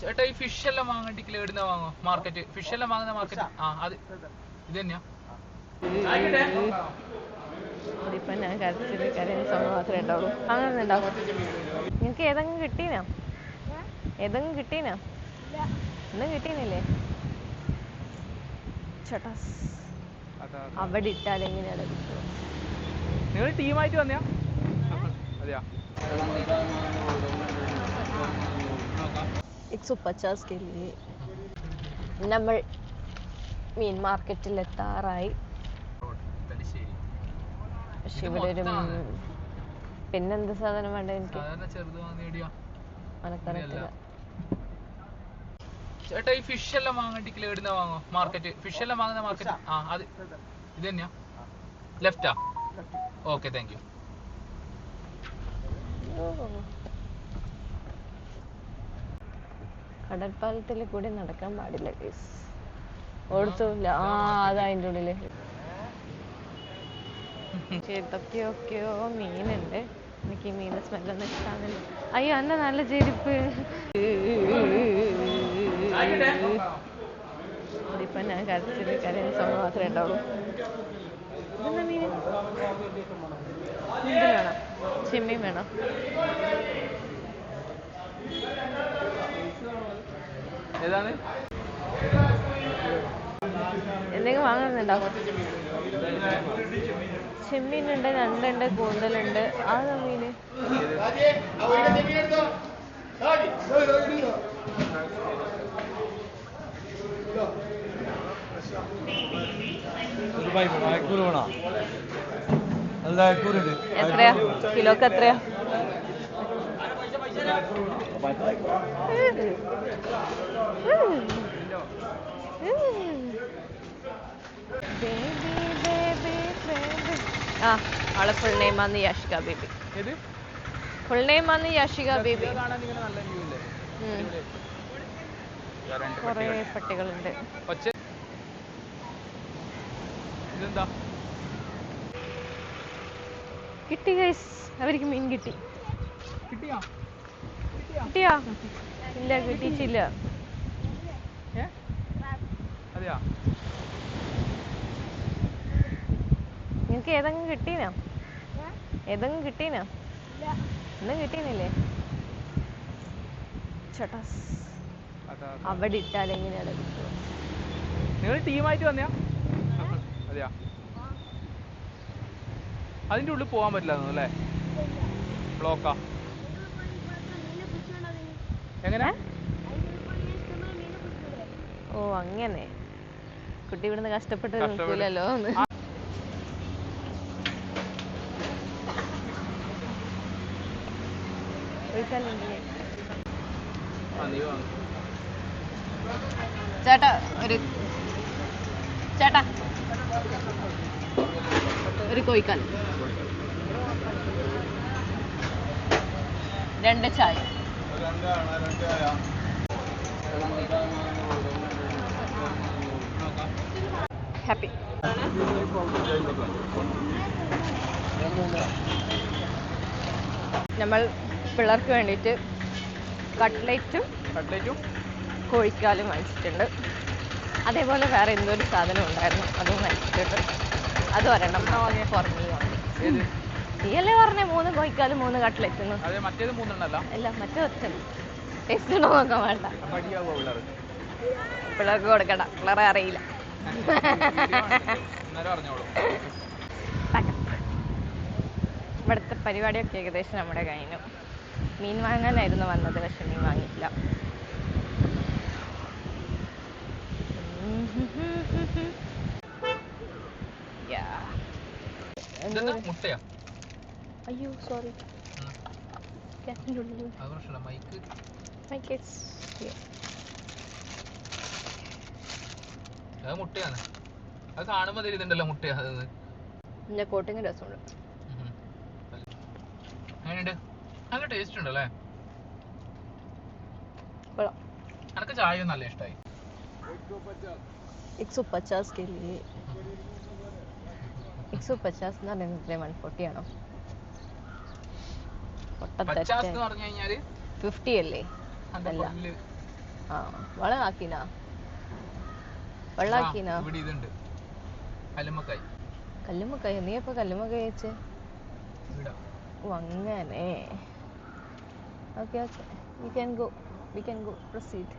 ചേട്ടാ ഈ ഫിഷ് എല്ലാം വാങ്ങണ്ടിക്കില്ല എവിടുന്ന വാങ്ങോ മാർക്കറ്റ് ഫിഷ് എല്ലാം വാങ്ങുന്ന മാർക്കറ്റ് ആ? അത് ഇത് തന്നെയാ. ഇതിപ്പോ ഞാൻ കരച്ചിൽ കരയുന്ന സമയം മാത്രമേ ഉണ്ടാവുള്ളൂ. അങ്ങനെയുണ്ടാവും നിങ്ങക്ക് ഏതെങ്കിലും കിട്ടീനോ? ഏതെങ്കിലും കിട്ടീനോ? ഒന്നും കിട്ടീനില്ലേ ചേട്ടാ അവിടെ ഇട്ടാൽ എങ്ങനെയാണ് നിങ്ങൾ ടീമായിട്ട് വന്നയാ? അതെയാ. ഇറ്റ്സ് പച്ചാസ് लिए നമ്മൾ മീൻ മാർക്കറ്റിൽ എത്താറായി. പക്ഷെ ഇവിടെ ഒരു പിന്നെന്ത് സാധനം വേണ്ട എനിക്ക്? മനക്കറിയത്തില്ല ചേട്ടാ ഈ ഫിഷ് എല്ലാം വാങ്ങണ്ടിക്കില്ല എവിടുന്ന വാങ്ങോ മാർക്കറ്റ് ഫിഷ് എല്ലാം വാങ്ങുന്ന മാർക്കറ്റ് ആ. അത് ഇത് തന്നെയാ? ലെഫ്റ്റാ ഓക്കെ താങ്ക് യു കടൽപ്പാലത്തിൽ കൂടി നടക്കാൻ പാടില്ല ഗൈസ് ഓടത്തുമില്ല ആ അതാ അതിന്റെ ഉള്ളിൽ. ഏതൊക്കെയൊക്കെയോ മീനുണ്ട്. എനിക്ക് ഈ മീനിന്റെ സ്മെല്ലൊന്നും ഇഷ്ടമാകുന്നില്ല അയ്യോ എന്റെ നല്ല ചെരുപ്പ്. ഇതിപ്പോ ഞാൻ കരച്ചിൽ കരയുന്ന സമയം മാത്രമേ ഉണ്ടാവുള്ളൂ. ഇതെന്താ മീൻ വേണം ചെമ്മീൻ വേണം? ഏതാണ്? എന്തെങ്കിലും വാങ്ങുന്നുണ്ടോ? ചെമ്മീനുണ്ട് ഞണ്ടുണ്ട് കൂന്തലുണ്ട്. അതാ മീന് എത്രയാ? കിലോക്ക് എത്രയാ? ആ അവളെ ഫുൾ നെയിം ആണ് യാഷിക ബേബി. ഫുൾ നെയിം ആണ് യാഷിക ബേബി. കുറേ പട്ടികളുണ്ട്. കിട്ടി ഗൈസ് അവർക്ക് മീൻ കിട്ടി. കിട്ടിയാ? കിട്ടിയാ? ഇല്ല അതെയാ? നിങ്ങക്ക് ഏതെങ്കിലും കിട്ടീനോ? ഏതെങ്കിലും കിട്ടീനോ? ഒന്നും കിട്ടീനില്ലേ ചേട്ടാ അതാ അവിടെ ഇട്ടാൽ എങ്ങനെയാണ് നിങ്ങൾ ടീമായിട്ട് വന്നയാ? അതെയാ? അതിന്റെ ഉള്ളിൽ പോകാൻ പറ്റില്ല അല്ലേ? ബ്ലോക്കാ? എങ്ങനെ? ഓ അങ്ങനെ. കുട്ടി ഇവിടുന്ന് കഷ്ടപ്പെട്ട്. നിൽക്കൂലല്ലോ ചേട്ടാ ഒരു ചേട്ടാ. ഒരു കോഴിക്കാൽ രണ്ട് ചായ. ഹാപ്പി നമ്മൾ പിള്ളേർക്ക് വേണ്ടിയിട്ട് കട്ട്ലേറ്റും കട്ട്ലേറ്റും. കോഴിക്കാലും വാങ്ങിച്ചിട്ടുണ്ട്. അതേപോലെ വേറെ എന്തോ ഒരു സാധനം ഉണ്ടായിരുന്നു അതും വാങ്ങിച്ചിട്ടുണ്ട്. അത് ഒരെണ്ണം. പുറമേ വാങ്ങി നീയല്ലേ പറഞ്ഞേ? മൂന്ന് കോഴിക്കാലും മൂന്ന് കട്ട്ലറ്റ് അല്ല മറ്റേ ഒറ്റ. ടേസ്റ്റ് ഉണ്ടോ നോക്കാൻ വേണ്ട പിള്ളേർക്ക്? കൊടുക്കണ്ട. പിള്ളേരെ അറിയില്ല. ഇവിടുത്തെ പരിപാടിയൊക്കെ ഏകദേശം നമ്മുടെ കഴിഞ്ഞു. മീൻ വാങ്ങാനായിരുന്നു വന്നത് പക്ഷെ മീൻ വാങ്ങിയില്ല. മുട്ടയാ? അയ്യോ സോറി ക്യാറ്റിൻ്റെ ഉള്ളിൽ അത് പ്രശ്നമില്ല മൈക്ക് മൈ കിഡ്സ് അത് മുട്ടയാണ് അത് കാണുമ്പോ തരുന്നുണ്ടല്ലോ മുട്ടയാ അത് എൻ്റെ കോട്ടിങ് രസമുണ്ട് ഉം. എങ്ങനെയുണ്ട് നല്ല ടേസ്റ്റ് ഉണ്ടല്ലേ കൊള്ളാം എനക്ക് ചായ നല്ല ഇഷ്ടമായി एक सौ पचास के लिए एक सौ पचास എന്ന് പറയുന്നത് വൺ ഫോർട്ടി ഫിഫ്റ്റി അല്ലേ? അതല്ല ആ വെള്ളമാക്കിനാ? വെള്ളാക്കിനാ കല്ലുമ്മക്കായി. നീ എപ്പോ കല്ലുമ്മക്കായ വെച്ചേ ഓ അങ്ങനെ. Okay okay. We can go we can go proceed